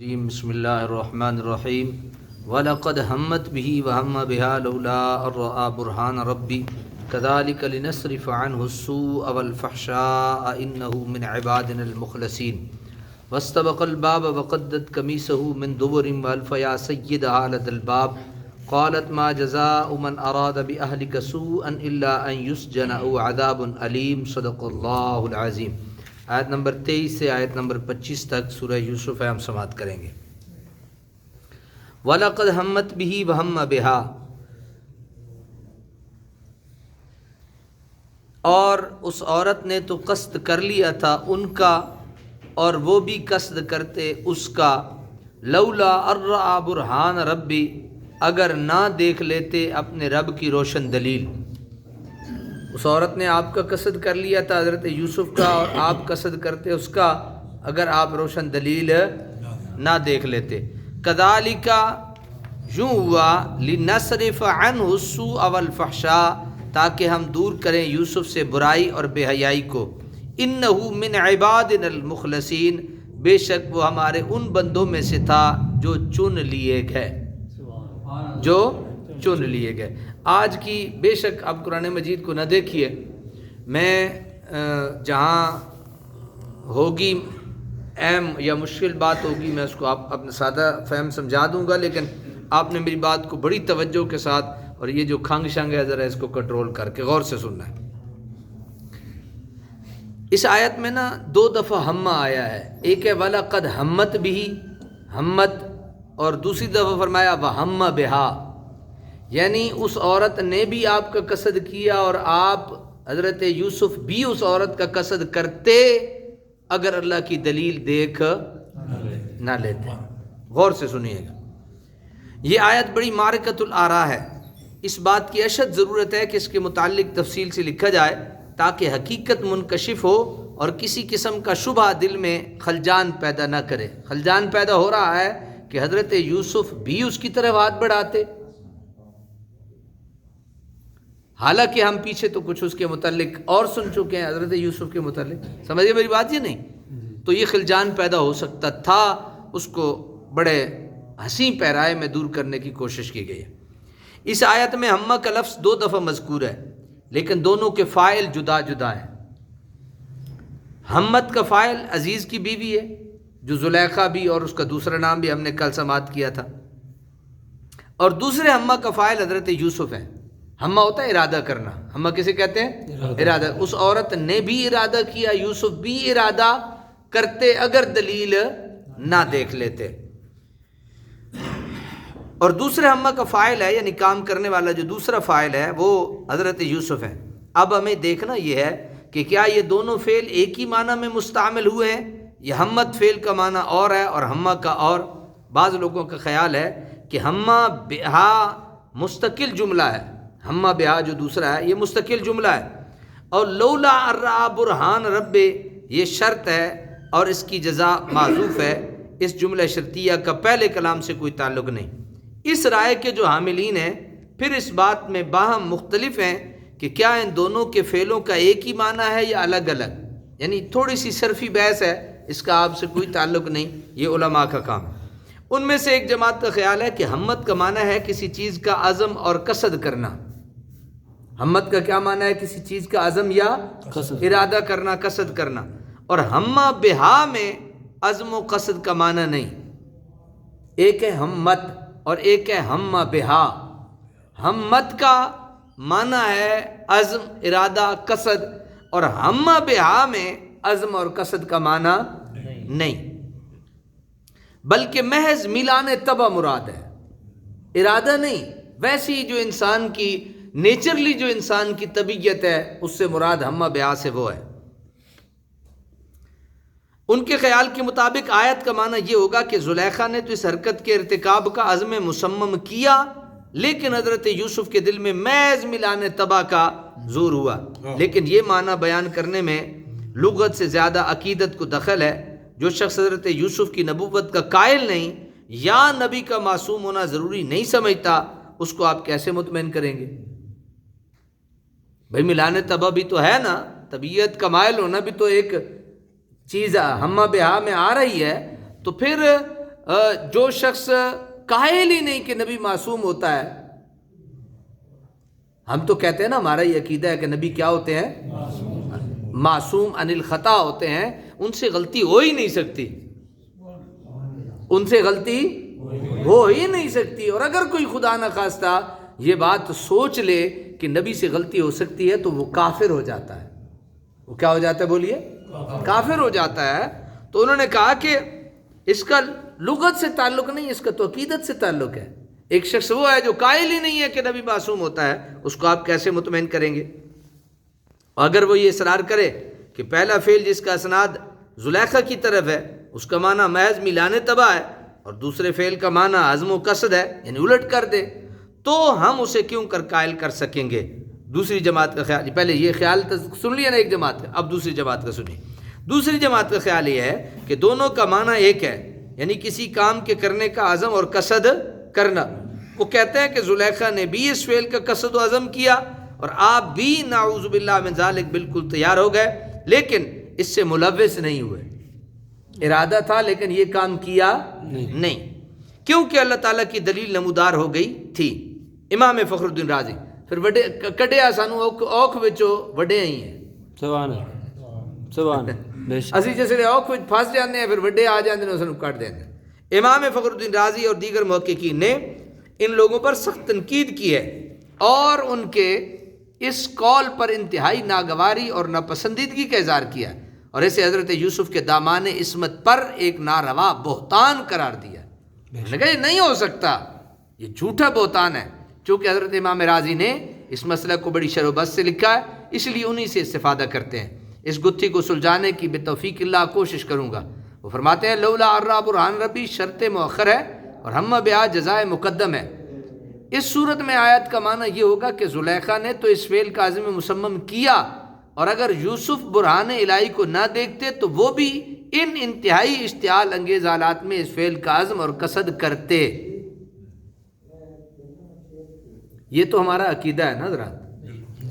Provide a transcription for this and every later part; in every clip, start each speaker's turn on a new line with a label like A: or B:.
A: بسم اللہ الرحمن الرحیم وَلَقَدْ هَمَّتْ بِهِ وَهَمَّ بِهَا لَوْلَا أَن رَأَىٰ بُرْهَانَ رَبِّي. كَذَٰلِكَ لِنَصْرِفَ عَنْهُ السُّوءَ وَالْفَحْشَاءَ. إِنَّهُ مِنْ عِبَادِنَا الْمُخْلَصِينَ. وَاسْتَبَقَ الْبَابَ وَقَدَّتْ قَمِيصَهُ مِنْ دُبُرٍ وَأَلْفَ يَا سَيِّدَهَا لَدَى الْبَابِ. قالت ما جزاء من أراد بأهلك سوءا إلا أن يسجن أو عذاب الیم صدق اللہ العظیم آیت نمبر تیئیس سے آیت نمبر پچیس تک سورہ یوسف ہے، ہم سماعت کریں گے۔ وَلَقَدْ ہمت بھی وَهَمَّ بِهَا۔ اور اس عورت نے تو قصد کر لیا تھا ان کا، اور وہ بھی قصد کرتے اس کا۔ لولا ارآ برہان ربی اگر نہ دیکھ لیتے اپنے رب کی روشن دلیل۔ اس عورت نے آپ کا قصد کر لیا تھا حضرت یوسف کا اور آپ قصد کرتے اس کا اگر آپ روشن دلیل نہ دیکھ لیتے۔ کدالی کا یوں ہوا لنصرف عن حسو اول فحشا تاکہ ہم دور کریں یوسف سے برائی اور بے حیائی کو۔ ان من عباد المخلصین، بے شک وہ ہمارے ان بندوں میں سے تھا جو چن لیے گئے۔ جو چن لیے گئے۔ آج کی بے شک آپ قرآن مجید کو نہ دیکھیے، میں جہاں ہوگی، اہم یا مشکل بات ہوگی، میں اس کو آپ اپنا سادہ فہم سمجھا دوں گا، لیکن آپ نے میری بات کو بڑی توجہ کے ساتھ اور یہ جو کھنگ شنگ ہے، ذرا اس کو کنٹرول کر کے غور سے سننا ہے۔ اس آیت میں نا دو دفعہ ہمہ آیا ہے۔ ایک ہے والا قد ہمت بھی ہمت، اور دوسری دفعہ فرمایا وہ ہمہ بہا یعنی اس عورت نے بھی آپ کا قصد کیا اور آپ حضرت یوسف بھی اس عورت کا قصد کرتے اگر اللہ کی دلیل دیکھ نہ لیتے۔ غور سے سنیے گا۔ یہ آیت بڑی مارکت العرا ہے۔ اس بات کی اشد ضرورت ہے کہ اس کے متعلق تفصیل سے لکھا جائے تاکہ حقیقت منکشف ہو اور کسی قسم کا شبہ دل میں خلجان پیدا نہ کرے۔ خلجان پیدا ہو رہا ہے کہ حضرت یوسف بھی اس کی طرف ہاتھ بڑھاتے۔ حالانکہ ہم پیچھے تو کچھ اس کے متعلق اور سن چکے ہیں، حضرت یوسف کے متعلق۔ سمجھے میری بات یہ نہیں۔ تو یہ خلجان پیدا ہو سکتا تھا، اس کو بڑے ہنسی پیرائے میں دور کرنے کی کوشش کی گئی۔ ہے اس آیت میں ہمہ کا لفظ دو دفعہ مذکور ہے، لیکن دونوں کے فائل جدا جدا ہیں۔ ہمت کا فائل عزیز کی بیوی ہے، جو زلیخا بھی اور اس کا دوسرا نام بھی ہم نے کل سماعت کیا تھا۔ اور دوسرے ہمہ کا فائل حضرت یوسف ہے ہمہ ہوتا ہے ارادہ کرنا۔ ہمہ کسے کہتے ہیں؟ ارادہ۔ اس عورت نے بھی ارادہ کیا یوسف بھی ارادہ کرتے اگر دلیل نہ دیکھ لیتے۔ اور دوسرے ہمہ کا فائل ہے یعنی کام کرنے والا جو دوسرا فائل ہے وہ حضرت یوسف ہے۔ اب ہمیں دیکھنا یہ ہے کہ کیا یہ دونوں فعل ایک ہی معنی میں مستعمل ہوئے ہیں؟ یہ ہمت فعل کا معنی اور ہے اور ہمہ کا اور۔ بعض لوگوں کا خیال ہے کہ ہمہ بہا مستقل جملہ ہے۔ ہمہ بہا جو دوسرا ہے، یہ مستقل جملہ ہے۔ اور لولا ارا برہان رب یہ شرط ہے اور اس کی جزا معذوف ہے۔ اس جملہ شرطیہ کا پہلے کلام سے کوئی تعلق نہیں۔ اس رائے کے جو حاملین ہیں، پھر اس بات میں باہم مختلف ہیں کہ کیا ان دونوں کے فعلوں کا ایک ہی معنی ہے یا الگ الگ؟ یعنی تھوڑی سی صرفی بحث ہے، اس کا آپ سے کوئی تعلق نہیں، یہ علماء کا کام۔ ان میں سے ایک جماعت کا خیال ہے کہ ہمت کا معنی ہے کسی چیز کا عزم اور قصد کرنا۔ ہمت کا کیا معنی ہے کسی چیز کا عزم یا ارادہ کرنا قصد کرنا؟ اور ہمہ بہا میں عزم و قصد کا معنی نہیں. ایک ہے ہمت اور ایک ہے ہمہ بہا. ہمت کا معنی ہے عزم ارادہ قصد اور ہمہ بہا میں عزم اور قصد کا معنی نہیں. بلکہ محض میلان تبا مراد ہے. ارادہ نہیں ویسی جو انسان کی نیچرلی جو انسان کی طبیعت ہے اس سے مراد ہمہ بیاہ سے وہ ہے۔ ان کے خیال کے مطابق آیت کا معنی یہ ہوگا کہ زلیخا نے تو اس حرکت کے ارتکاب کا عزم مسمم کیا لیکن حضرت یوسف کے دل میں میز ملان تباہ کا زور ہوا۔ لیکن یہ معنی بیان کرنے میں لغت سے زیادہ عقیدت کو دخل ہے۔ جو شخص حضرت یوسف کی نبوت کا قائل نہیں یا نبی کا معصوم ہونا ضروری نہیں سمجھتا اس کو آپ کیسے مطمئن کریں گے؟ بھائی ملان تباہ بھی تو ہے نا، طبیعت کا مائل ہونا بھی تو ایک چیز ہمہ بہا میں آ رہی ہے تو پھر جو شخص قائل ہی نہیں کہ نبی معصوم ہوتا ہے، ہم تو کہتے ہیں نا، ہمارا یہ عقیدہ ہے کہ نبی کیا ہوتے ہیں؟ معصوم انل خطا ہوتے ہیں۔ ان سے غلطی ہو ہی نہیں سکتی۔ ان سے غلطی ہو ہی نہیں سکتی۔ اور اگر کوئی خدا نہ خواستہ یہ بات سوچ لے کہ نبی سے غلطی ہو سکتی ہے تو وہ کافر ہو جاتا ہے۔ وہ کیا ہو جاتا ہے بولیے؟ کافر ہو جاتا ہے۔ تو انہوں نے کہا کہ اس کا لغت سے تعلق نہیں، اس کا تو عقیدت سے تعلق ہے۔ ایک شخص وہ ہے جو قائل ہی نہیں ہے کہ نبی معصوم ہوتا ہے، اس کو آپ کیسے مطمئن کریں گے؟ اگر وہ یہ اصرار کرے کہ پہلا فیل جس کا اسناد زلیخہ کی طرف ہے، اس کا معنی محض ملانے تباہ ہے اور دوسرے فیل کا معنی عزم و قصد ہے یعنی الٹ کر دے۔ تو ہم اسے کیوں کر قائل کر سکیں گے؟ دوسری جماعت کا خیال پہلے یہ خیال سن لیا نا ایک جماعت کا اب دوسری جماعت کا سنیے۔ دوسری جماعت کا خیال یہ ہے کہ دونوں کا معنی ایک ہے یعنی کسی کام کے کرنے کا عزم اور قصد کرنا۔ وہ کہتے ہیں کہ زلیخا نے بھی اس فعل کا قصد و عزم کیا اور آپ بھی نعوذ باللہ من ذالک بالکل تیار ہو گئے لیکن اس سے ملوث نہیں ہوئے۔ ارادہ تھا لیکن یہ کام کیا نہیں۔ کیونکہ اللہ تعالیٰ کی دلیل نمودار ہو گئی تھی۔ امام فخر الدین راضی۔ پھر وڈے کٹیا سانو اوکھ وچو وڈے ہی ہیں۔
B: سبحان سبحان
A: اسی جیسے اوکھ وچ پھنس جاندے ہیں پھر وڈے آ جاندے ہیں سانو کٹ دیندے امام فخر الدین راضی اور دیگر محققین نے ان لوگوں پر سخت تنقید کی ہے اور ان کے اس قول پر انتہائی ناگواری اور ناپسندیدگی کا اظہار کیا اور اسے حضرت یوسف کے دامان عصمت پر ایک ناروا بہتان قرار دیا۔ نہیں ہو سکتا یہ جھوٹا بہتان ہے۔ چونکہ حضرت امام راضی نے اس مسئلہ کو بڑی شروبت سے لکھا ہے، اس لیے انہی سے استفادہ کرتے ہیں۔ اس گتھی کو سلجھانے کی بے توفیق اللہ کوشش کروں گا۔ وہ فرماتے ہیں، لولا ارا برحان ربی شرط مؤخر ہے اور ہم بیا جزائے مقدم ہے اس صورت میں آیت کا معنی یہ ہوگا کہ زلیخا نے تو اس فعل کا عزم مسمم کیا اور اگر یوسف برہان الہی کو نہ دیکھتے تو وہ بھی ان انتہائی اشتعال انگیز حالات میں اس فعل کا عزم اور قصد کرتے۔ یہ تو ہمارا عقیدہ ہے نا حضرات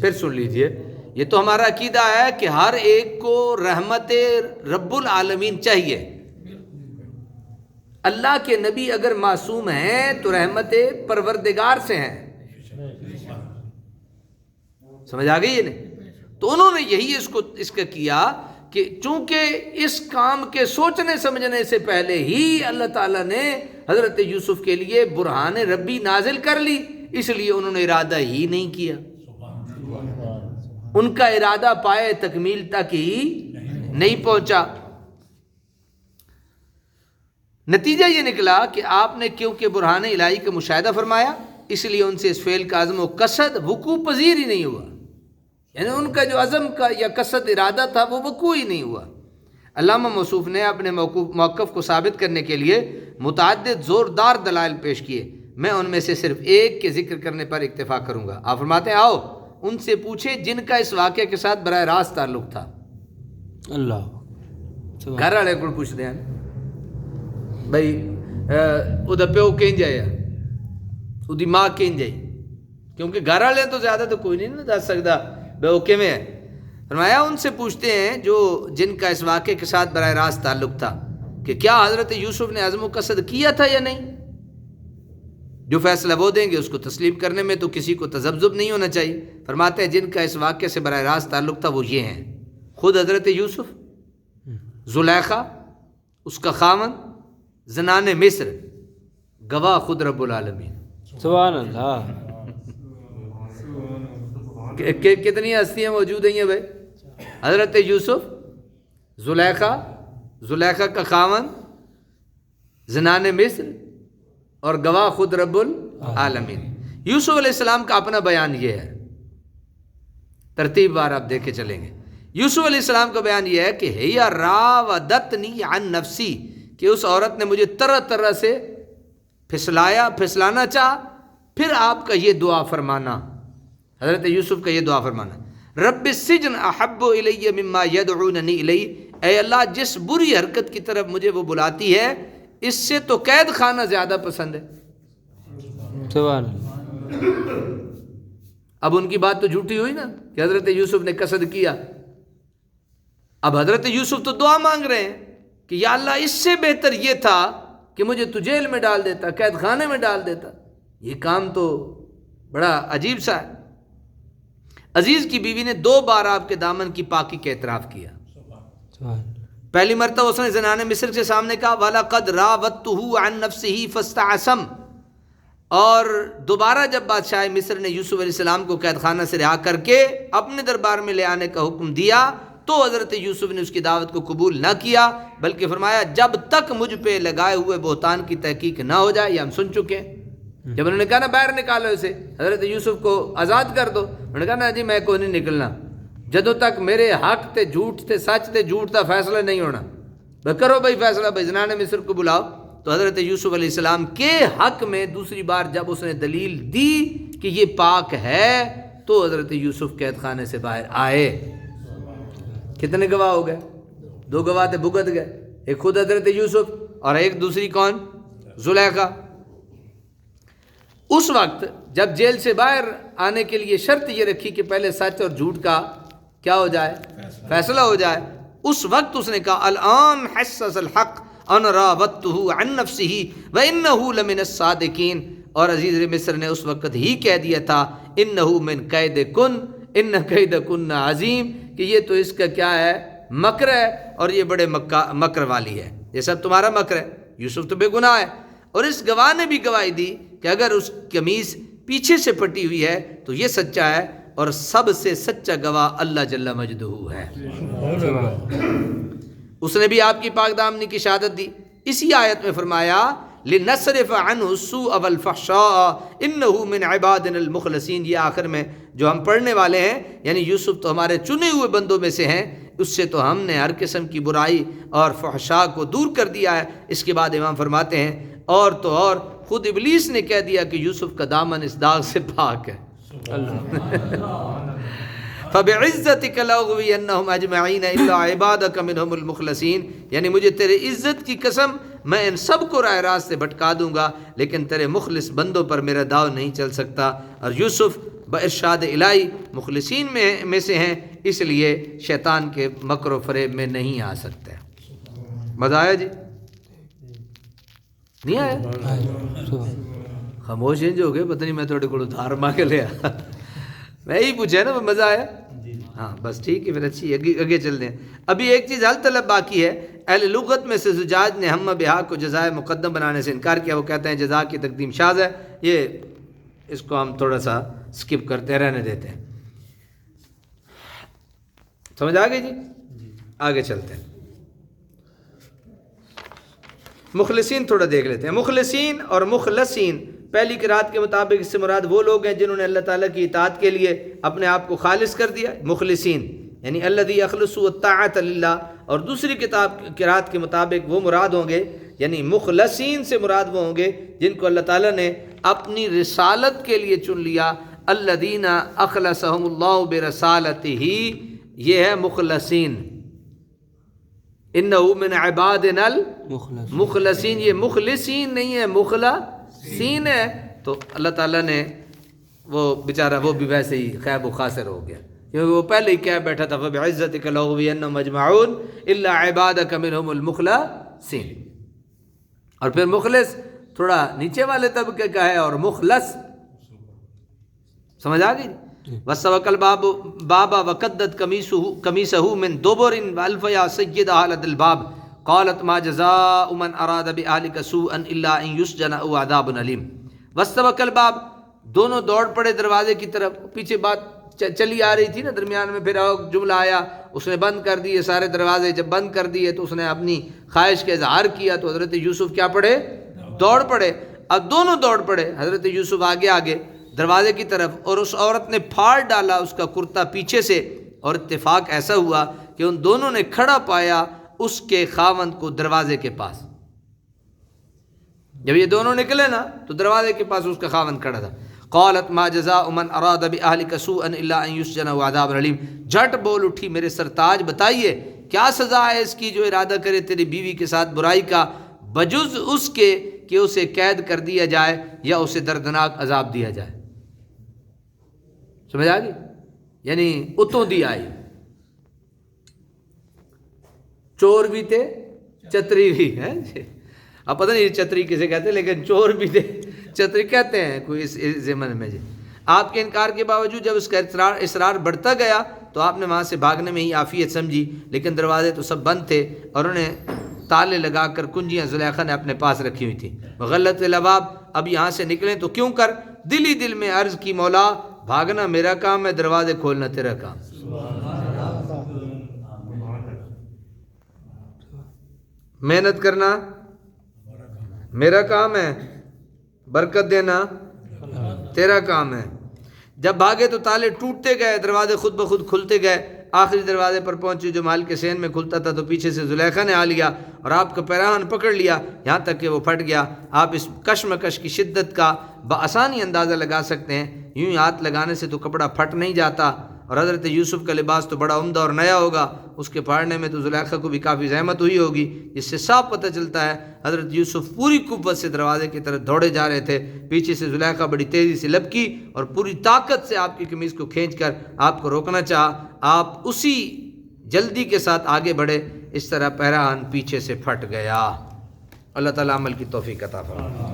A: پھر سن لیجیے۔ یہ تو ہمارا عقیدہ ہے کہ ہر ایک کو رحمت رب العالمین چاہیے۔ اللہ کے نبی اگر معصوم ہیں تو رحمت پروردگار سے ہیں۔ سمجھ آ گئی نہیں؟ تو انہوں نے یہی اس کو، اس کا کیا کہ چونکہ اس کام کے سوچنے، سمجھنے سے پہلے ہی اللہ تعالیٰ نے حضرت یوسف کے لیے برہان ربی نازل کر لی۔ اس لیے انہوں نے ارادہ ہی نہیں کیا۔ ان کا ارادہ پائے تکمیل تک ہی نہیں پہنچا۔ نتیجہ یہ نکلا کہ آپ نے کیونکہ برہان الہی کا مشاہدہ فرمایا اس لیے ان سے اس فعل کا عزم و کثد وقوع پذیر ہی نہیں ہوا۔ یعنی ان کا جو عزم کا یا کثد ارادہ تھا وہ وقوع ہی نہیں ہوا۔ علامہ موصوف نے اپنے موقف کو ثابت کرنے کے لیے متعدد زوردار دلائل پیش کیے۔ میں ان میں سے صرف ایک کے ذکر کرنے پر اکتفا کروں گا۔ آپ فرماتے ہیں آؤ ان سے پوچھے جن کا اس واقعے کے ساتھ براہ راست تعلق تھا۔
B: اللہ۔
A: گھر والے کو پوچھتے ہیں۔ بھائی وہ پیو کہیں جائے؟ وہ ماں کہیں جائے؟ کیونکہ گھر والے تو زیادہ تو کوئی نہیں دس سکتا۔ بھائی وہ کیویں ہے فرمایا ان سے پوچھتے ہیں جو جن کا اس واقعے کے ساتھ براہ راست تعلق تھا کہ کیا حضرت یوسف نے عزم و قصد کیا تھا یا نہیں؟ جو فیصلہ وہ دیں گے اس کو تسلیم کرنے میں تو کسی کو تذبذب نہیں ہونا چاہیے۔ فرماتے ہیں جن کا اس واقعے سے براہ راست تعلق تھا وہ یہ ہیں۔ خود حضرت یوسف زلیخا اس کا خامن زنان مصر۔ گواہ خود رب العالمین۔
B: سبحان اللہ۔
A: کتنی ہستیاں موجود ہیں بھائی؟ حضرت یوسف زلیخا زلیخا کا خامن زنان مصر۔ اور گواہ خود رب العالمین۔ یوسف علیہ السلام کا اپنا بیان یہ ہے۔ ترتیب بار آپ دیکھے چلیں گے۔ یوسف علیہ السلام کا بیان یہ ہے کہ را دتنی عن نفسی، کہ اس عورت نے مجھے طرح طرح سے پھسلایا، پھسلانا چاہ پھر آپ کا یہ دعا فرمانا۔ حضرت یوسف کا یہ دعا فرمانا۔ رب سجن احب الیہ مما یدعوننی الی اے اللہ، جس بری حرکت کی طرف مجھے وہ بلاتی ہے اس سے تو قید خانہ زیادہ پسند ہے۔
B: اللہ
A: اب ان کی بات تو جھوٹی ہوئی نا کہ حضرت یوسف نے قصد کیا۔ اب حضرت یوسف تو دعا مانگ رہے ہیں کہ یا اللہ اس سے بہتر یہ تھا کہ مجھے تو جیل میں ڈال دیتا قید خانے میں ڈال دیتا۔ یہ کام تو بڑا عجیب سا ہے۔ عزیز کی بیوی نے دو بار آپ کے دامن کی پاکی کا اعتراف کیا۔
B: سبحان
A: پہلی مرتبہ اس نے زنان مصر کے سامنے کہا والا قد راوت عن نفسه فاستعصم. اور دوبارہ جب بادشاہ مصر نے یوسف علیہ السلام کو قید خانہ سے رہا کر کے اپنے دربار میں لے آنے کا حکم دیا تو حضرت یوسف نے اس کی دعوت کو قبول نہ کیا بلکہ فرمایا جب تک مجھ پہ لگائے ہوئے بہتان کی تحقیق نہ ہو جائے یہ ہم سن چکے ہیں۔ جب انہوں نے کہا نا باہر نکالو اسے حضرت یوسف کو آزاد کر دو۔ انہوں نے کہا نا جی میں کو نہیں نکلنا۔ جدوں تک میرے حق تے جھوٹ تے سچ تے جھوٹ کا فیصلہ نہیں ہونا۔ بھائی کرو بھائی فیصلہ، بھائی زنان مصر کو بلاؤ۔ تو حضرت یوسف علیہ السلام کے حق میں دوسری بار جب اس نے دلیل دی کہ یہ پاک ہے، تو حضرت یوسف قید خانے سے باہر آئے۔ کتنے گواہ ہو گئے؟ دو گواہ تھے بھگت گئے۔ ایک خود حضرت یوسف اور ایک دوسری کون؟ زلیخا۔ اس وقت جب جیل سے باہر آنے کے لیے شرط یہ رکھی کہ پہلے سچ اور جھوٹ کا کیا ہو جائے؟ فیصلہ۔ ہو جائے۔ اس وقت اس نے کہا الان حسس الحق ان راوته عن نفسه وانه لمن الصادقین۔ اور عزیز مصر نے اس وقت ہی کہہ دیا تھا انه من قید کن ان قید کن عظیم کہ یہ تو اس کا کیا ہے؟ مکر ہے اور یہ بڑے مکر والی ہے۔ یہ سب تمہارا مکر ہے۔ یوسف تو بے گناہ ہے۔ اور اس گواہ نے بھی گواہی دی کہ اگر اس قمیص پیچھے سے پٹی ہوئی ہے تو یہ سچا ہے اور سب سے سچا گواہ اللہ جل مجدہ ہے۔ اس نے بھی آپ کی پاک دامنی کی شہادت دی۔ اسی آیت میں فرمایا، لنصرف عنه السوء والفحشاء انه من عبادنا المخلصین یہ آخر میں جو ہم پڑھنے والے ہیں یعنی یوسف تو ہمارے چنے ہوئے بندوں میں سے ہیں، اس سے تو ہم نے ہر قسم کی برائی اور فحشاء کو دور کر دیا ہے۔ اس کے بعد امام فرماتے ہیں، اور تو اور، خود ابلیس نے کہہ دیا کہ یوسف کا دامن اس داغ سے پاک ہے۔ فبعزتك لاغوينهم اجمعين الا عبادك منهم المخلصين۔ یعنی مجھے تیرے عزت کی قسم میں ان سب کو راہ راست سے بھٹکا دوں گا، لیکن تیرے مخلص بندوں پر میرا داؤ نہیں چل سکتا۔ اور یوسف بارشاد الہی مخلصین میں میں سے ہیں، اس لیے شیطان کے مکر و فریب میں نہیں آ سکتے۔ مزہ آیا جی؟ نہیں آیا۔ خاموش انج ہو گئے پتہ نہیں میں تھوڑے کو ادھار مانگ لیا میں ہی پوچھا نا مزہ آیا؟ ہاں بس ٹھیک ہے پھر اچھی اگے اگے چل دیں ابھی ایک چیز حل طلب باقی ہے اہل لغت میں سے زجاج نے ہم بہا کو جزائے مقدم بنانے سے انکار کیا۔ وہ کہتے ہیں جزا کی تقدیم شاز ہے۔ یہ اس کو ہم تھوڑا سا سکپ کرتے رہنے دیتے ہیں۔ سمجھ آ گئی جی۔ آگے چلتے ہیں۔ مخلصین تھوڑا دیکھ لیتے ہیں۔ مخلصین اور مخلصین پہلی قرات کے مطابق اس سے مراد وہ لوگ ہیں جنہوں نے اللہ تعالیٰ کی اطاعت کے لیے اپنے آپ کو خالص کر دیا مخلصین۔ یعنی اللہ دی اخلص الطاعت اللہ اور دوسری کتاب قرات کے مطابق وہ مراد ہوں گے یعنی مخلصین سے مراد وہ ہوں گے جن کو اللہ تعالیٰ نے اپنی رسالت کے لیے چن لیا۔ اللہ دینا اخلصہم اللہ برسالت ہی یہ ہے مخلصین۔ انہو من عبادنا ال مخلصین، یہ مخلصین نہیں ہے مخلصین ہے تو اللہ تعالیٰ نے وہ بیچارہ وہ بھی ویسے ہی خیب و خاصر ہو گیا۔ کیونکہ وہ پہلے ہی کہہ بیٹھا تھا فبعزت کلوین مجمعون الا عبادک منہم المخلصین اور پھر مخلص تھوڑا نیچے والے طبقے کا ہے اور مخلص۔ سمجھ آ گئی؟ وسوق الباب بابا وقدت قمیصہ قمیصہ من دبر والف یا سید اهل الباب۔ قالت ما جزاء من اراد باهلك سوءا الا ان يسجن او عذاب الیم وسوق الباب، دونوں دوڑ پڑے دروازے کی طرف، پیچھے بات چلی آ رہی تھی نا، درمیان میں پھر جملہ آیا، اس نے بند کر دیے سارے دروازے جب بند کر دیے تو اس نے اپنی خواہش کا اظہار کیا، تو حضرت یوسف کیا پڑے دوڑ پڑے اب دونوں دوڑ پڑے حضرت یوسف آگے آگے، دروازے کی طرف، اور اس عورت نے پھاڑ ڈالا اس کا کرتا پیچھے سے، اور اتفاق ایسا ہوا کہ ان دونوں نے کھڑا پایا اس کے خاوند کو دروازے کے پاس۔ جب یہ دونوں نکلے نا، تو دروازے کے پاس اس کا خاوند کھڑا تھا۔ قالت، ما جزاء من اراد باهلك سوءا الا ان يسجن وعذاب الیم جھٹ بول اٹھی میرے سرتاج، بتائیے، کیا سزا ہے اس کی جو ارادہ کرے تیری بیوی کے ساتھ برائی کا؟ بجز اس کے کہ اسے قید کر دیا جائے یا اسے دردناک عذاب دیا جائے۔ سمجھ آ گئی؟ یعنی اتوں دی آئی۔ چور بھی تھے، چتری بھی ہے اب پتہ نہیں یہ چتری کسے کہتے ہیں، لیکن چور بھی تھے۔ چتری کہتے ہیں کوئی اس اس زمن میں جی۔ آپ کے انکار کے باوجود جب اس کا اصرار اصرار بڑھتا گیا تو آپ نے وہاں سے بھاگنے میں ہی عافیت سمجھی، لیکن دروازے تو سب بند تھے اور انہیں تالے لگا کر کنجیاں زلیخا نے اپنے پاس رکھی ہوئی تھیں غلط لباب اب یہاں سے نکلیں تو کیوں کر؟ دل ہی دل میں عرض کی مولا، بھاگنا میرا کام ہے، دروازے کھولنا تیرا کام۔ محنت کرنا میرا کام ہے برکت دینا تیرا کام ہے جب بھاگے تو تالے ٹوٹتے گئے، دروازے خود بخود کھلتے گئے۔ آخری دروازے پر پہنچے، جو مال کے سین میں کھلتا تھا تو پیچھے سے زلیخا نے آ لیا اور آپ کا پیراہن پکڑ لیا۔ یہاں تک کہ وہ پھٹ گیا۔ آپ اس کشمکش کی شدت کا بآسانی اندازہ لگا سکتے ہیں۔ یوں ہی ہاتھ لگانے سے تو کپڑا پھٹ نہیں جاتا۔ اور حضرت یوسف کا لباس تو بڑا عمدہ اور نیا ہوگا، اس کے پھاڑنے میں تو زلیخا کو بھی کافی زحمت ہوئی ہوگی اس سے صاف پتہ چلتا ہے حضرت یوسف پوری قوت سے دروازے کی طرف دوڑے جا رہے تھے۔ پیچھے سے زلیخا بڑی تیزی سے لپکی اور پوری طاقت سے آپ کی قمیض کو کھینچ کر آپ کو روکنا چاہا۔ آپ اسی جلدی کے ساتھ آگے بڑھے، اس طرح پہراہن پیچھے سے پھٹ گیا۔ اللہ تعالیٰ عمل کی توفیق عطا فرمائے۔